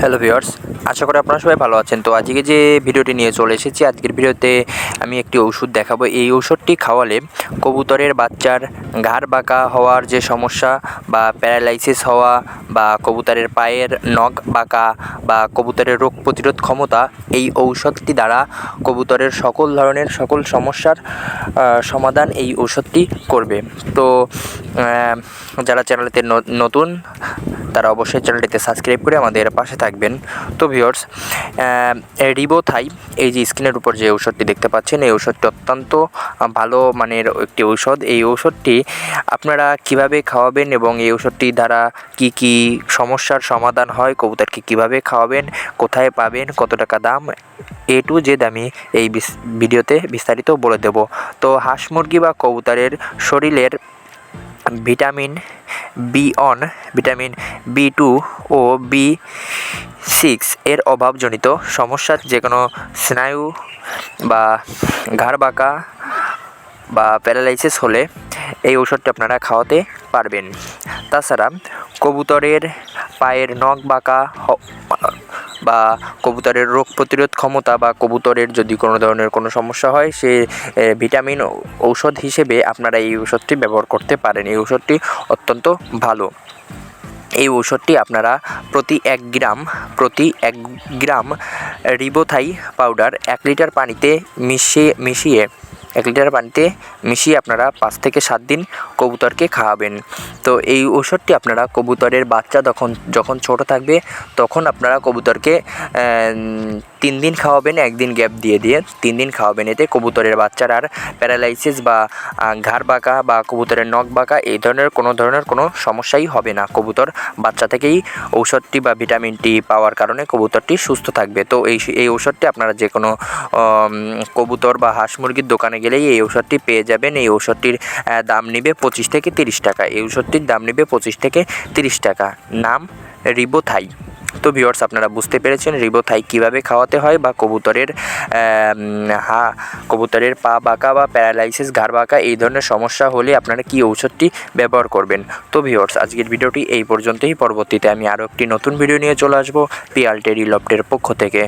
Hello viewers আশা করি আপনারা সবাই ভালো আছেন। তো আজকে যে ভিডিওটি নিয়ে চলে এসেছি, আজকের ভিডিওতে আমি একটি ওষুধ দেখাবো। এই ওষুধটি খাওয়ালে কবুতরের বাচ্চার ঘাড় বাঁকা হওয়ার যে সমস্যা বা প্যারালাইসিস হওয়া বা কবুতরের পায়ের নখ বাঁকা বা কবুতরের রোগ প্রতিরোধ ক্ষমতা, এই ঔষধটি দ্বারা কবুতরের সকল ধরনের, সকল সমস্যার সমাধান এই ঔষধটি করবে। তো যারা চ্যানেলতে নতুন, তারা অবশ্যই চ্যানেলটিতে সাবস্ক্রাইব করে আমাদের পাশে থাকবেন। তো ভিওর্স রিবোথাই এই যে স্ক্রিনের উপর যে ঔষধটি দেখতে পাচ্ছেন, এই ঔষধটি অত্যন্ত ভালো মানের একটি ঔষধ। এই ঔষধটি আপনারা কীভাবে খাওয়াবেন এবং এই ঔষধটি দ্বারা কি কি সমস্যার সমাধান হয়, কবুতরকে কীভাবে খাওয়াবেন, কোথায় পাবেন, কত টাকা দাম, এ টু জেড আমি এই ভিডিওতে বিস্তারিত বলে দেব। তো হাঁস মুরগি বা কবুতরের শরীরের vitamin B one vitamin B two ও বি সিক্স এর অভাবজনিত সমস্যার যে কোনো স্নায়ু বা ঘাড় বাঁকা বা প্যারালাইসিস হলে এই ঔষধটি আপনারা খাওয়াতে পারবেন। তাছাড়া কবুতরের পায়ের নখ বাঁকা বা কবুতরের রোগ প্রতিরোধ ক্ষমতা বা কবুতরের যদি কোনো ধরনের কোনো সমস্যা হয়, সে ভিটামিন ঔষধ হিসেবে আপনারা এই ঔষধটি ব্যবহার করতে পারেন। এই ঔষধটি অত্যন্ত ভালো। এই ঔষধটি আপনারা প্রতি এক গ্রাম, প্রতি এক গ্রাম রিবোথাই পাউডার এক লিটার পানিতে মিশিয়ে মিশিয়ে এক লিটার পানিতে মিশিয়ে আপনারা পাঁচ থেকে সাত দিন কবুতরকে খাওয়াবেন। তো এই ঔষধটি আপনারা কবুতরের বাচ্চা যখন যখন ছোট থাকবে, তখন আপনারা কবুতরকে তিন দিন খাওয়াবেন, একদিন গ্যাপ দিয়ে দিয়ে তিন দিন খাওয়াবেন। এতে কবুতরের বাচ্চার আর প্যারালাইসিস বা ঘাড় বাঁকা বা কবুতরের নখ বাঁকা এই ধরনের কোনো ধরনের কোনো সমস্যাই হবে না। কবুতর বাচ্চা থেকেই ঔষধটি বা ভিটামিনটি পাওয়ার কারণে কবুতরটি সুস্থ থাকবে। তো এই এই ঔষধটি আপনারা যে কোনো কবুতর বা হাঁস মুরগির দোকানে গেলেই এই ঔষধটি পেয়ে যাবেন। এই ঔষধটির দাম নেবে পঁচিশ থেকে তিরিশ টাকা। এই ঔষধটির দাম নেবে পঁচিশ থেকে তিরিশ টাকা। নাম রিবোথাই তো ভিউয়ার্স, আপনারা বুঝতে পেরেছেন রিবোথাই কীভাবে খাওয়াতে হয় বা কবুতরের হা, কবুতরের পা বাঁকা বা প্যারালাইসিস ঘাড় বাঁকা, এই ধরনের সমস্যা হলে আপনারা কি ঔষধটি ব্যবহার করবেন? তো ভিউয়ার্স, আজকের ভিডিওটি এই পর্যন্তই। পরবর্তীতে আমি আরও একটি নতুন ভিডিও নিয়ে চলে আসব পিয়াল টেরি লফটের পক্ষ থেকে।